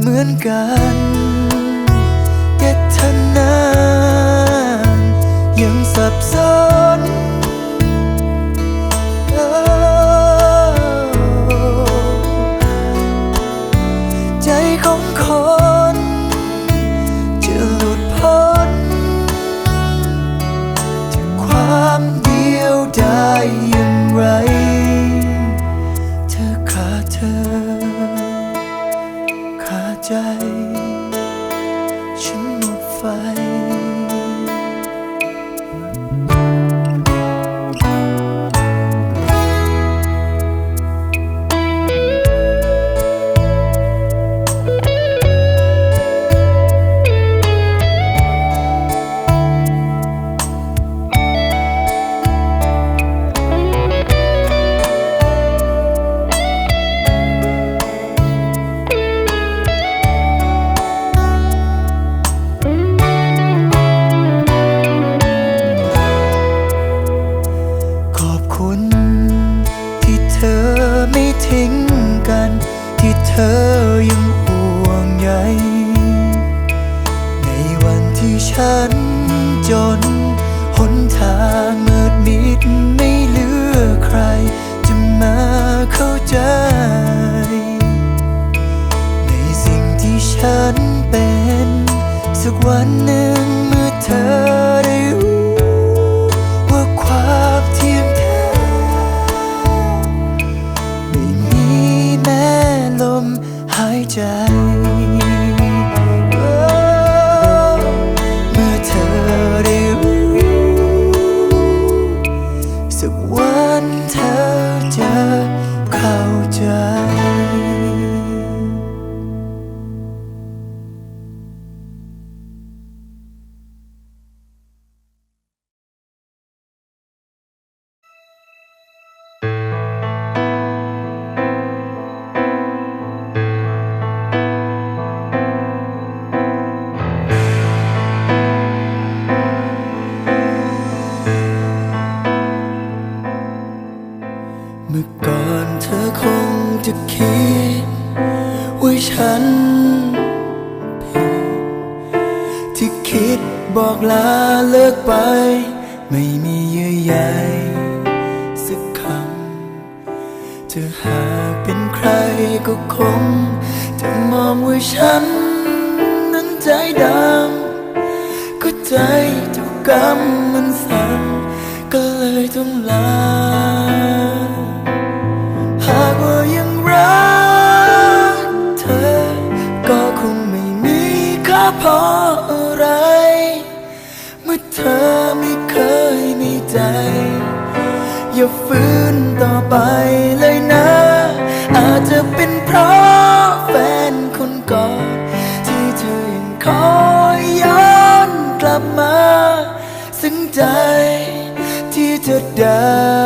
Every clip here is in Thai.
เหมือนกันแต่ทนานยังสับสน่ฉันนั้นใจดำก็ใจถูกกรรม Yeah.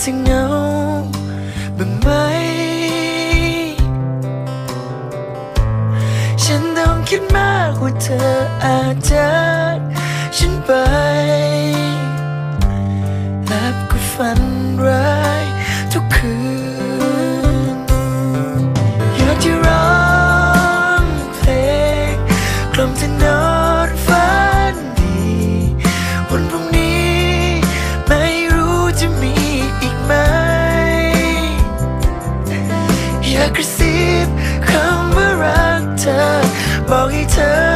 เธอเหงาบ้างไหม ฉันต้องคิดมากว่าเธออาจจะฉันไปหลับก็ฝันร้ายทุกคืน turn.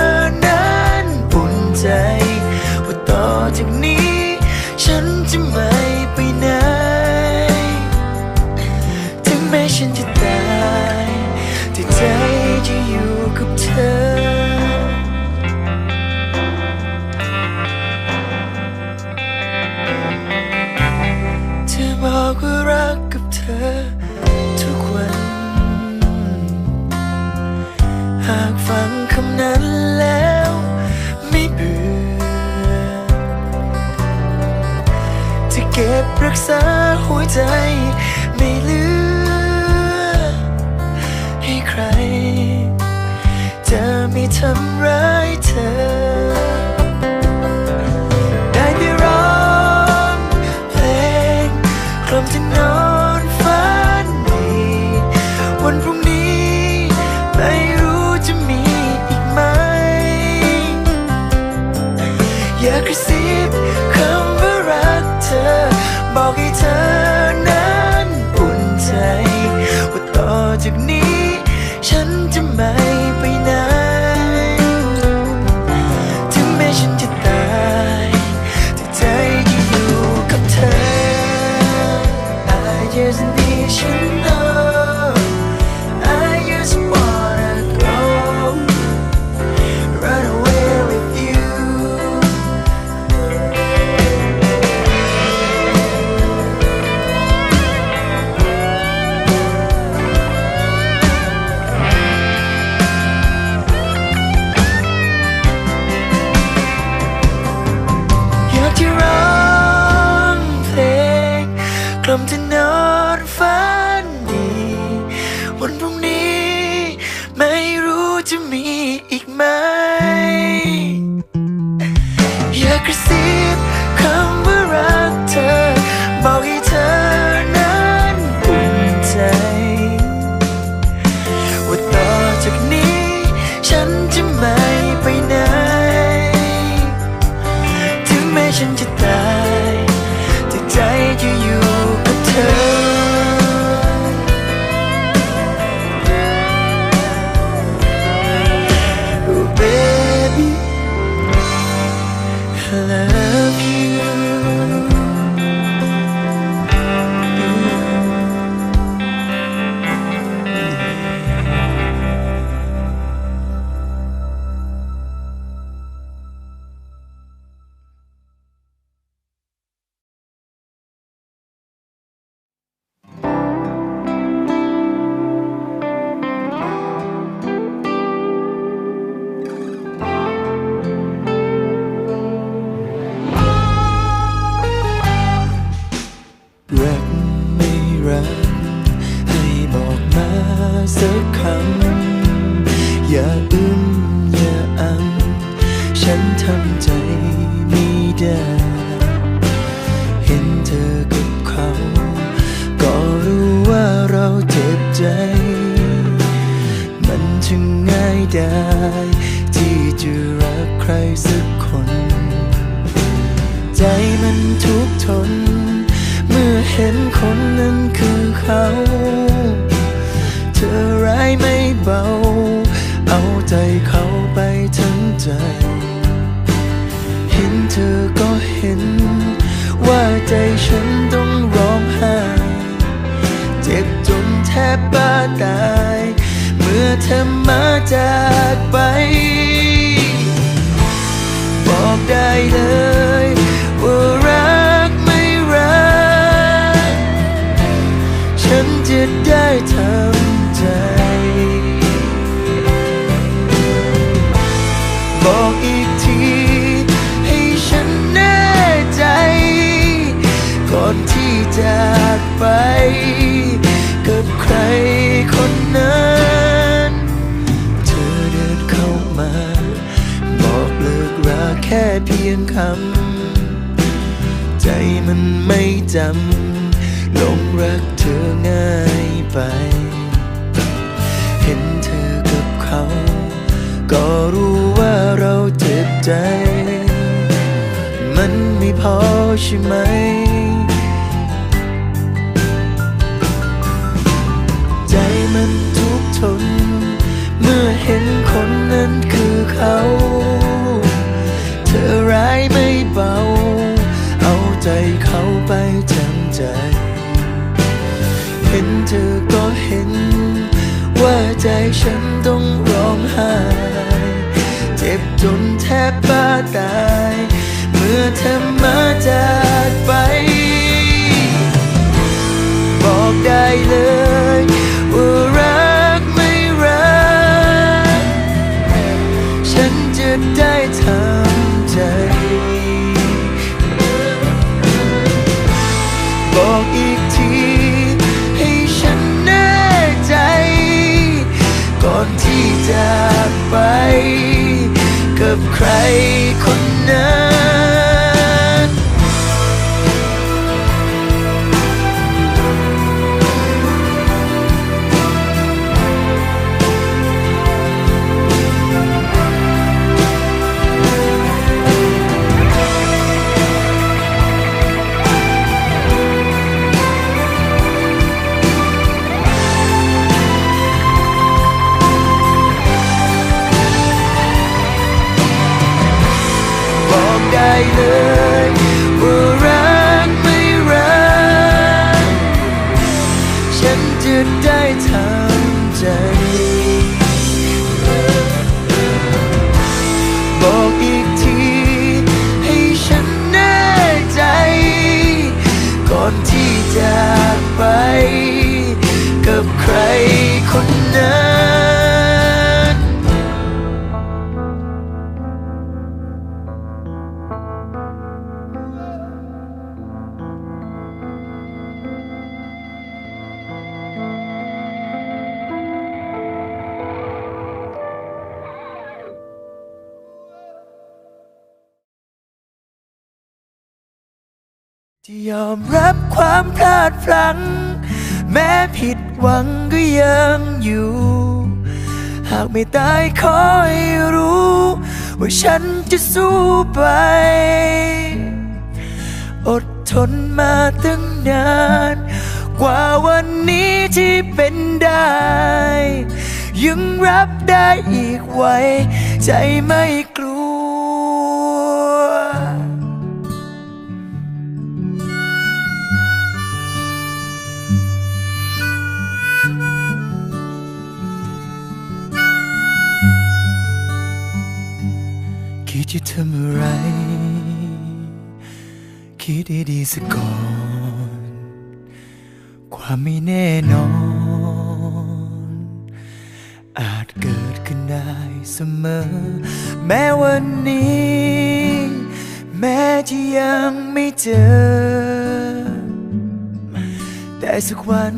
you need. ทบบ้าตาย เมื่อเธอมาจากไป บอกได้เลยว่ารักไม่รัก ฉันจะได้ทำใจ บอกอีกทีให้ฉันแน่ใจ ก่อนที่จากไป กับใครคนนั้น เธอเดินเข้ามา บอกเลิกรักแค่เพียงคำ ใจมันไม่จำหลงรักเธอง่ายไป เห็นเธอกับเขา ก็รู้ว่าเราเจ็บใจ มันไม่พอใช่ไหม เขา เธอร้ายไม่เบา เอาใจเขาไปทั้งใจ เห็นเธอก็เห็น ว่าใจฉันต้องร้องไห้ เจ็บจนแทบบ้าตาย เมื่อเธอมาจากไป บอกได้เลย จากไป กับใครคนนั้น กับใครคนนั้นที่ยอมรับความพลาดพลั้ง แม้ผิดหวังก็ยังอยู่ หากไม่ตายขอให้รู้ ว่าฉันจะสู้ไป อดทนมาตั้งนาน กว่าวันนี้ที่เป็นได้ ยังรับได้อีกไว้ ใจไม่กลัว จะทำอะไร คิดให้ดีสักก่อน ความไม่แน่นอน อาจเกิดขึ้นได้เสมอ แม้วันนี้ แม้จะยังไม่เจอ แต่สักวัน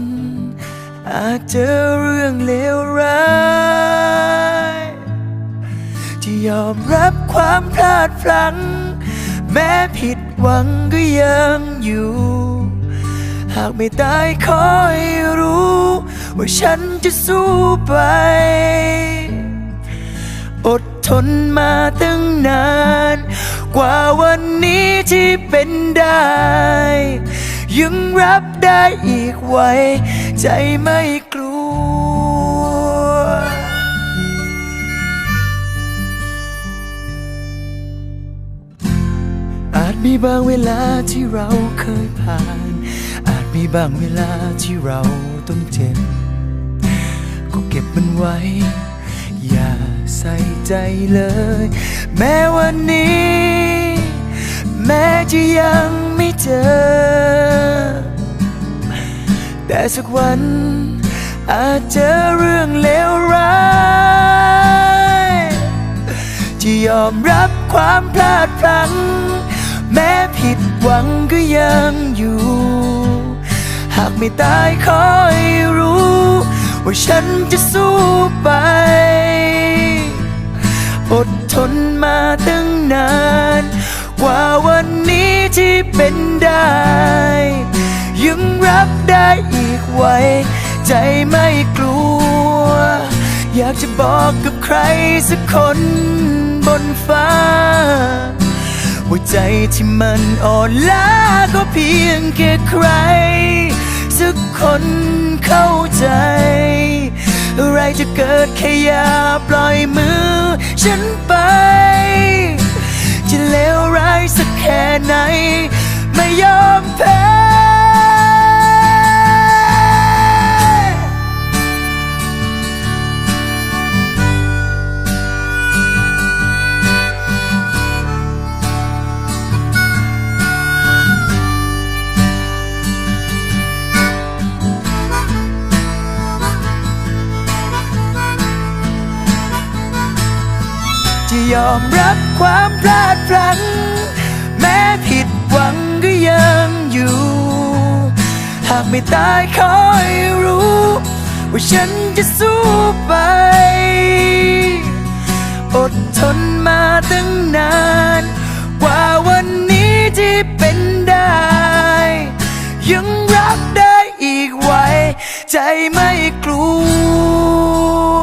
อาจเจอเรื่องเลวร้าย ยอมรับความพลาดพลั้ง แม้ผิดหวังก็ยังอยู่ หากไม่ตายขอให้รู้ ว่าฉันจะสู้ไป อดทนมาตั้งนาน กว่าวันนี้ที่เป็นได้ ยังรับได้อีกไว้ ใจไม่ มีบางเวลาที่เราเคยผ่าน อาจมีบางเวลาที่เราต้องเจ็บ ก็เก็บมันไว้ อย่าใส่ใจเลย แม้วันนี้ แม้จะยังไม่เจอ แต่สักวัน อาจเจอเรื่องเลวร้ายที่ยอมรับความพลาดพลั้ง แม้ผิดหวังก็ยังอยู่ หากไม่ตายขอให้รู้ ว่าฉันจะสู้ไปอดทนมาตั้งนาน กว่าวันนี้ที่เป็นได้ ยังรับได้อีกไว้ ใจไม่กลัว อยากจะบอกกับใครสักคนบนฟ้า ว่าใจที่มันอ่อนล้าก็เพียงแค่ใคร สักคนเข้าใจ อะไรจะเกิดแค่อย่าปล่อยมือฉันไป จะเลวร้ายสักแค่ไหน ไม่ยอมแพ้ อมรับความพลาดพลั้งแม้ผิดหวังก็ยังอยู่ หากไม่ตายขอให้รู้ ว่าฉันจะสู้ไป อดทนมาตั้งนาน กว่าวันนี้ที่เป็นได้ ยังรับได้อีกไว้ ใจไม่กลัว